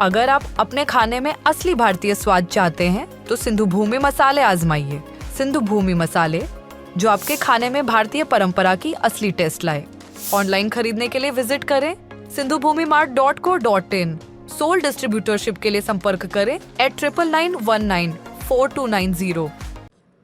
अगर आप अपने खाने में असली भारतीय स्वाद चाहते हैं तो सिंधु भूमि मसाले आजमाइए। सिंधु भूमि मसाले, जो आपके खाने में भारतीय परंपरा की असली टेस्ट लाए। ऑनलाइन खरीदने के लिए विज़िट करें Sindhu Bhumi mart dot co dot in. Sole distributorship के लिए संपर्क करें at triple nine one nine four two nine zero.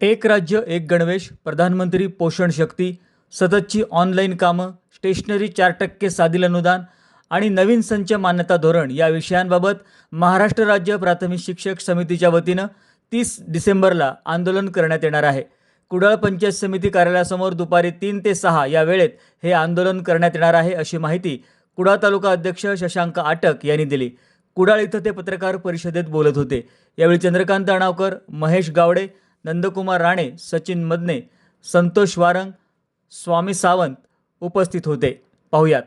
एक राज्य, एक गणवेश, प्रधानमंत्री पोषण शक्ती, सततची ऑनलाईन कामं, स्टेशनरी चार टक्के साधील अनुदान आणि नवीन संच मान्यता धोरण या विषयांबाबत महाराष्ट्र राज्य प्राथमिक शिक्षक समितीच्या वतीनं तीस डिसेंबरला आंदोलन करण्यात येणार आहे. कुडाळ पंचायत समिती कार्यालयासमोर दुपारी तीन ते सहा या वेळेत हे आंदोलन करण्यात येणार आहे अशी माहिती कुडाळ तालुका अध्यक्ष शशांक आटक यांनी दिली. कुडाळ इथं ते पत्रकार परिषदेत बोलत होते. यावेळी चंद्रकांत अणावकर महेश गावडे नंदकुमार राणे सचिन मदने संतोष वारंग स्वामी सावंत उपस्थित होते. पाहुयात.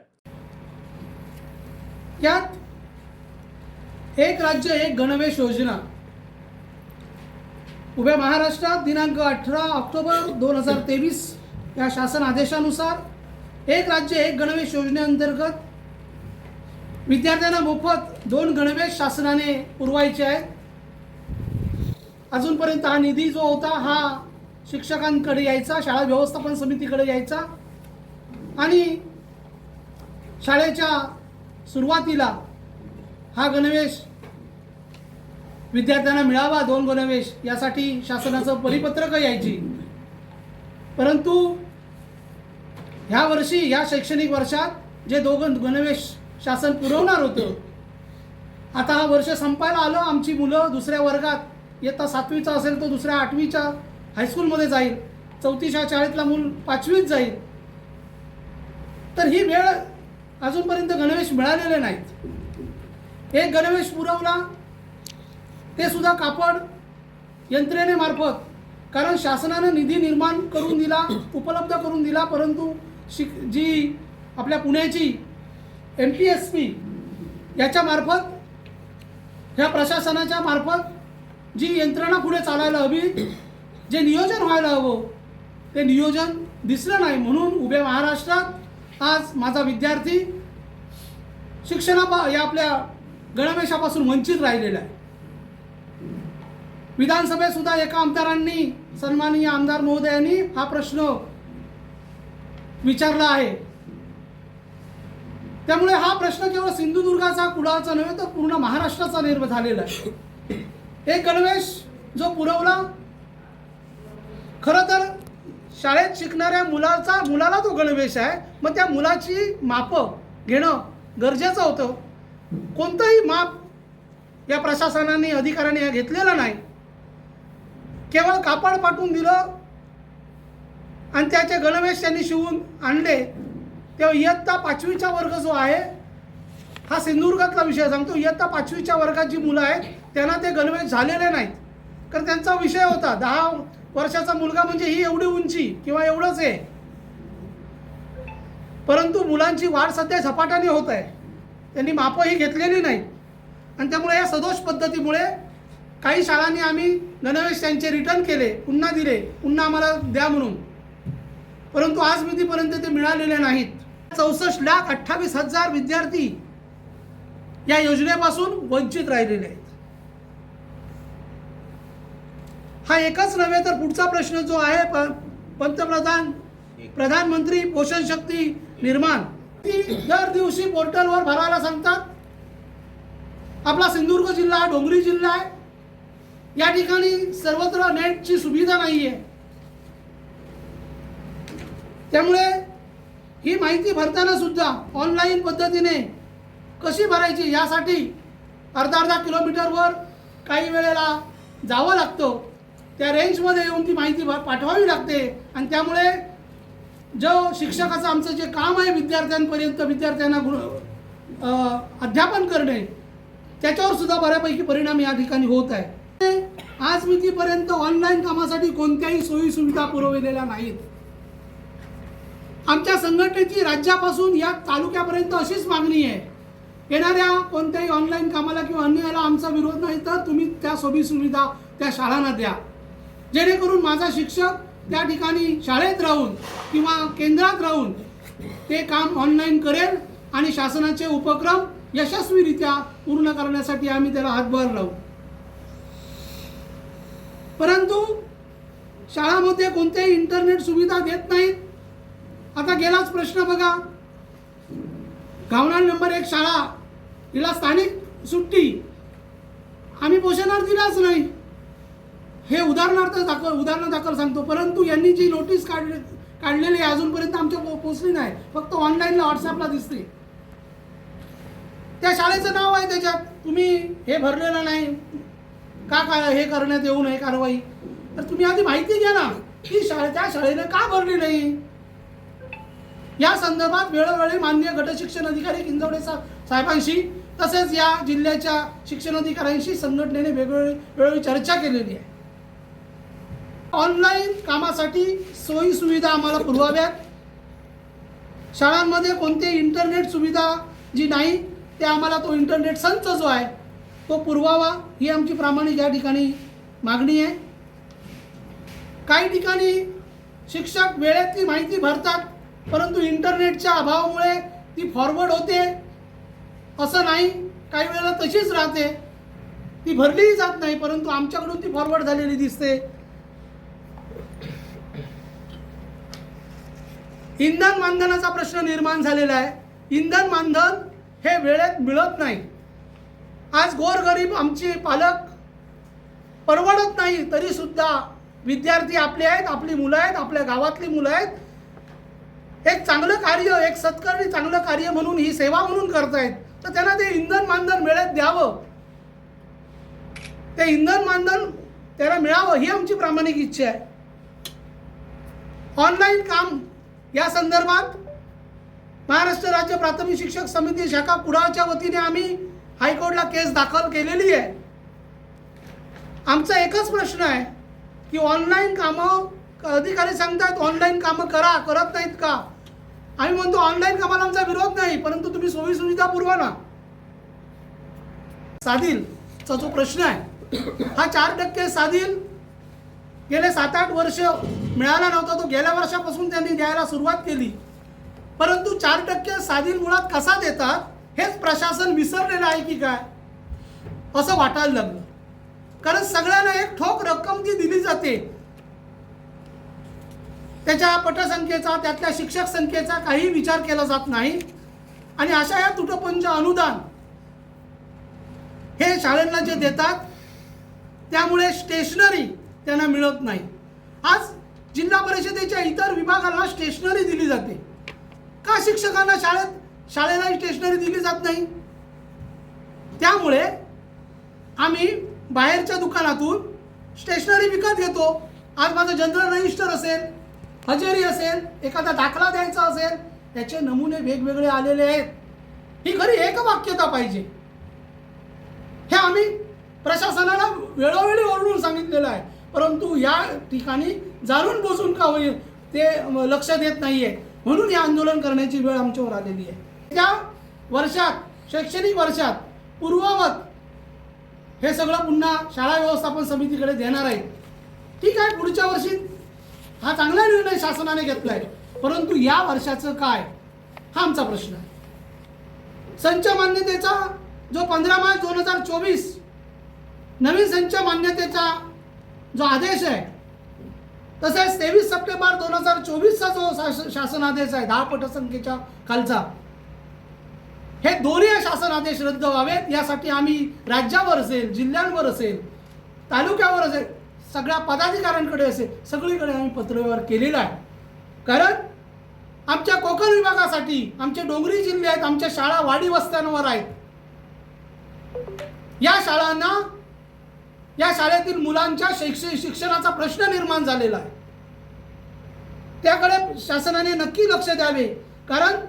यात एक राज्य एक गणवेश योजना. उभ्या महाराष्ट्रात दिनांक अठरा ऑक्टोबर दोन हजार तेवीस या शासन आदेशानुसार एक राज्य एक गणवेश योजनेअंतर्गत विद्यार्थ्यांना मोफत दोन गणवेश शासनाने पुरवायचे आहेत. अजूनपर्यंत हा निधी जो होता हा शिक्षकांकडे यायचा शाळा व्यवस्थापन समितीकडे यायचा आणि शाळेच्या सुरुवातीला हा गणवेश विद्यार्थ्यांना मिळावा दोन गणवेश यासाठी शासनाचं परिपत्रक यायची. परंतु ह्या वर्षी ह्या शैक्षणिक वर्षात जे दोघं गणवेश शासन पुरवणार होतं आता हा वर्ष संपायला आलं. आमची मुलं दुसऱ्या वर्गात येता सातवीचा असेल तो दुसऱ्या आठवीच्या हायस्कूलमध्ये जाईल. चौथीच्या शाळेतला मूल पाचवीत जाईल. तर ही वेळ अजूनपर्यंत गणवेश मिळालेले नाहीत. एक गणवेश पुरवला ते सुद्धा कापड यंत्रणेमार्फत कारण शासनानं निधी निर्माण करून दिला उपलब्ध करून दिला परंतु शिक जी आपल्या पुण्याची एम पी एस पी याच्यामार्फत ह्या प्रशासनाच्या मार्फत जी यंत्रणा पुढे चालायला हवी जे नियोजन व्हायला हवं ते नियोजन दिसलं नाही म्हणून उभ्या महाराष्ट्रात आज माझा विद्यार्थी शिक्षणा या आपल्या गणवेशापासून वंचित राहिलेला आहे. विधानसभेत सुद्धा एका आमदारांनी सन्माननीय आमदार महोदयांनी हा प्रश्न विचारला आहे. त्यामुळे हा प्रश्न केवळ सिंधुदुर्गाचा कुडाळचा नव्हे तर पूर्ण महाराष्ट्राचा निर्माण झालेला आहे. एक गणवेश जो पुरवला खरं तर शाळेत शिकणाऱ्या मुलाचा मुलाला तो गणवेश आहे. मग त्या मुलाची मापं घेणं गरजेचं होतं. कोणतंही माप या प्रशासनाने अधिकाऱ्याने या घेतलेलं नाही. केवळ कापड पाठवून दिलं आणि त्याचे गणवेश त्यांनी शिवून आणले. तेव्हा इयत्ता पाचवीचा वर्ग जो आहे हा सिंधुदुर्गातला विषय सांगतो. इयत्ता पाचवीच्या वर्गात जी मुलं आहेत त्यांना ते गणवेश झालेले नाहीत. कारण त्यांचा विषय होता. दहा वर्षाचा मुलगा म्हणजे ही एवढी उंची किंवा एवढंच आहे परंतु मुलांची वाढ सध्या झपाट्याने होत आहे. त्यांनी मापंही घेतलेली नाही आणि त्यामुळे या सदोष पद्धतीमुळे काही शाळांनी आम्ही गणवेश त्यांचे रिटर्न केले पुन्हा दिले पुन्हा आम्हाला द्या म्हणून. परंतु आज मितीपर्यंत ते मिळालेले नाहीत. चौसष्ट लाख अठ्ठावीस हजार विद्यार्थी या योजनेपासून वंचित राहिलेले आहेत. हा एकच नव्हे तर पुढचा प्रश्न जो आहे प- पंतप्रधान प्रधानमंत्री पोषण शक्ती निर्माण. ती दर दिवशी पोर्टलवर भरायला सांगतात. आपला सिंधुदुर्ग जिल्हा हा डोंगरी जिल्हा आहे. या ठिकाणी सर्वत्र नेटची सुविधा नाही आहे त्यामुळे ही माहिती भरताना सुद्धा ऑनलाईन पद्धतीने कशी भरायची यासाठी अर्धा अर्धा किलोमीटरवर काही वेळेला जावं लागतं. त्या रेंजमध्ये येऊन ती माहिती पाठवावी लागते. आणि त्यामुळे जो शिक्षकाचं आमचं जे काम आहे विद्यार्थ्यांपर्यंत विद्यार्थ्यांना गुण अध्यापन करणे त्याच्यावर सुद्धा बऱ्यापैकी परिणाम या ठिकाणी होत आहे. आज मितीपर्यंत ऑनलाईन कामासाठी कोणत्याही सोयी सुविधा पुरवलेल्या नाहीत. आमच्या संघटनेची राज्यापासून या तालुक्यापर्यंत अशीच मागणी आहे. येणाऱ्या कोणत्याही ऑनलाईन कामाला किंवा अन्य याला आमचा विरोध नाही तर तुम्ही त्या सोयी सुविधा त्या शाळांना द्या. जेणेकरून माझा शिक्षक त्या ठिकाणी शाळेत राहून किंवा केंद्रात राहून ते काम ऑनलाईन करेल आणि शासनाचे उपक्रम यशस्वीरित्या पूर्ण करण्यासाठी आम्ही त्याला हातभार लावू. परंतु शाळामध्ये कोणत्याही इंटरनेट सुविधा देत नाहीत. आता गेलाच प्रश्न बघा. गावणार नंबर एक शाळा तिला स्थानिक सुट्टी. आम्ही पोषणार्थ दिलाच नाही. हे उदाहरणार्थ दाखल उदाहरण दाखल सांगतो. परंतु यांनी जी नोटीस काढली काढलेली आहे अजूनपर्यंत आमच्या पोचली नाही. फक्त ऑनलाईनला व्हॉट्सअपला दिसते. त्या शाळेचं नाव आहे त्याच्यात. तुम्ही हे भरलेलं नाही. का काय हे करण्यात येऊ नये कारवाई? तर तुम्ही आधी माहिती घ्या ना की शाळे त्या शाळेने का भरली नाही? या संदर्भात वेळोवेळी मान्य गट शिक्षण अधिकारी किंजवडे सा- साहेबांशी तसेच या जिल्ह्याच्या शिक्षण अधिकाऱ्यांशी संघटनेने वेगवेगळी वेळोवेळी चर्चा केलेली आहे. ऑनलाईन कामासाठी सोयी सुविधा आम्हाला पुरवाव्यात. शाळांमध्ये कोणते इंटरनेट सुविधा जी नाही ते आम्हाला तो इंटरनेट संच जो आहे तो पुरवावा ही आमची प्रामाणिक या ठिकाणी मागणी आहे. काही ठिकाणी शिक्षक वेळेतली माहिती भरतात परंतु इंटरनेटच्या अभावामुळे ती फॉरवर्ड होते. असं नाही काही वेळेला तशीच राहते. ती भरलीही जात नाही परंतु आमच्याकडून ती फॉरवर्ड झालेली दिसते. इंधन मानधनाचा प्रश्न निर्माण झालेला आहे. इंधन मानधन हे वेळेत मिळत नाही. आज गोरगरीब आमचे पालक परवडत नाही तरीसुद्धा विद्यार्थी आपले आहेत आपली मुलं आहेत आपल्या गावातली मुलं आहेत. एक चांगलं कार्य एक सत्कर्णी चांगलं कार्य म्हणून ही सेवा म्हणून करतायत. तर त्यांना ते इंधन मानधन वेळेत द्यावं. ते इंधन मानधन त्याला मिळावं ही आमची प्रामाणिक इच्छा आहे. ऑनलाईन काम या संदर्भात महाराष्ट्र राज्य प्राथमिक शिक्षक समिती शाखा कुडाळच्या वतीने आम्ही हायकोर्टला केस दाखल केलेली आहे. आमचा एकच प्रश्न आहे की ऑनलाईन कामं अधिकारी सांगतात ऑनलाईन कामं करा करत नाहीत का? आम्ही म्हणतो ऑनलाईन कामाला आमचा विरोध नाही परंतु तुम्ही सोयीसुविधा पुरवाना पुरवा साधीलचा जो प्रश्न आहे हा चार टक्के साधील गेले सात आठ वर्ष मिळाला नव्हता तो गेल्या वर्षापासून त्यांनी द्यायला सुरुवात केली. परंतु चार टक्के साधील मुळात कसा देतात हेच प्रशासन विसरलेलं आहे की काय? असं वाटायला लागलं. कारण सगळ्यांना एक ठोक रक्कम ती दिली जाते त्याच्या पटसंख्येचा त्यातल्या शिक्षक संख्येचा काही विचार केला जात नाही. आणि अशा या तुटपुंज अनुदान हे शाळेला जे देतात त्यामुळे स्टेशनरी त्यांना मिळत नाही. आज जिल्हा परिषदेच्या इतर विभागाला स्टेशनरी दिली जाते. का शिक्षकांना शाळेत शाळेला स्टेशनरी दिली जात नाही? त्यामुळे आम्ही बाहेरच्या दुकानातून स्टेशनरी विकत घेतो. आज माझं जनरल रजिस्टर असेल हजेरी असेल एखादा दाखला द्यायचा असेल त्याचे नमुने वेगवेगळे आलेले आहेत. ही खरी एक वाक्यता पाहिजे. हे आम्ही प्रशासनाला वेळोवेळी ओरडून सांगितलेलं आहे. परंतु या ठिकाणी जाणून बसून का होईल ते लक्षात लक्ष देत आहे म्हणून हे आंदोलन करण्याची वेळ आमच्यावर आलेली आहे. त्या वर्षात शैक्षणिक वर्षात पूर्ववत हे सगळं पुन्हा शाळा व्यवस्थापन समितीकडे देणार आहे ठीक आहे पुढच्या वर्षी हा चांगला निर्णय शासनाने घेतला आहे. परंतु या वर्षाचं काय? हा आमचा प्रश्न आहे. संच मान्यतेचा जो पंधरा मार्च दोन हजार चोवीस नवीन संच मान्यतेचा जो आदेश आहे तसेच तेवीस सप्टेंबर दोन हजार चोवीसचा जो शासन आदेश आहे दहा पटसंख्येच्या खालचा हे दोन्ही शासन आदेश रद्द व्हावेत. यासाठी आम्ही राज्यावर असेल जिल्ह्यांवर असेल तालुक्यावर असेल सगळ्या पदाधिकाऱ्यांकडे असेल सगळीकडे आम्ही पत्रव्यवहार केलेला आहे. कारण आमच्या कोकण विभागासाठी आमचे डोंगरी जिल्हे आहेत आमच्या शाळा वाडी वस्त्यांवर आहेत. या शाळांना या शाळेतील मुलांच्या शैक्षणिक शिक्षणाचा प्रश्न निर्माण झालेला आहे. त्याकडे शासनाने नक्की लक्ष द्यावे कारण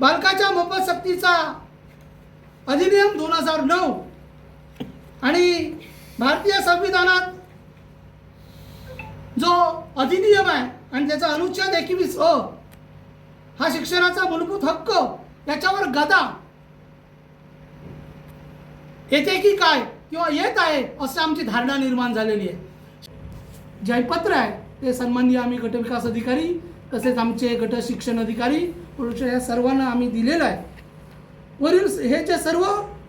बालकाच्या मोफत सक्तीचा अधिनियम दोन हजार नऊ आणि भारतीय संविधानात जो अधिनियम आहे आणि त्याचा अनुच्छेद एकवीस अ हा शिक्षणाचा मूलभूत हक्क याच्यावर गदा. येते की काय? किंवा येत आहे असं आमची धारणा निर्माण झालेली आहे. जयपत्र आहे ते सन्माननीय आम्ही गटविकास अधिकारी तसेच आमचे गट शिक्षण अधिकारी पुरुष या सर्वांना आम्ही दिलेलं आहे. वरील हे जे सर्व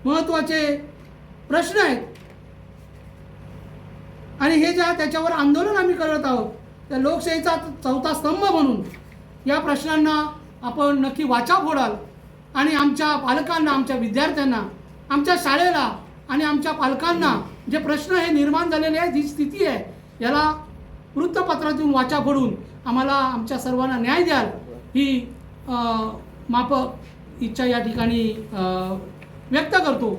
महत्त्वाचे प्रश्न आहेत आणि हे ज्या त्याच्यावर आंदोलन आम्ही करत आहोत त्या लोकशाहीचा चौथा स्तंभ म्हणून या प्रश्नांना आपण नक्की वाचा फोडाल. आणि आमच्या पालकांना आमच्या विद्यार्थ्यांना आमच्या शाळेला आणि आमच्या पालकांना जे प्रश्न हे निर्माण झालेले आहे जी स्थिती आहे याला वृत्तपत्रातून वाचा फोडून आम्हाला आमच्या सर्वांना न्याय द्याल ही माप इच्छा या ठिकाणी व्यक्त करतो.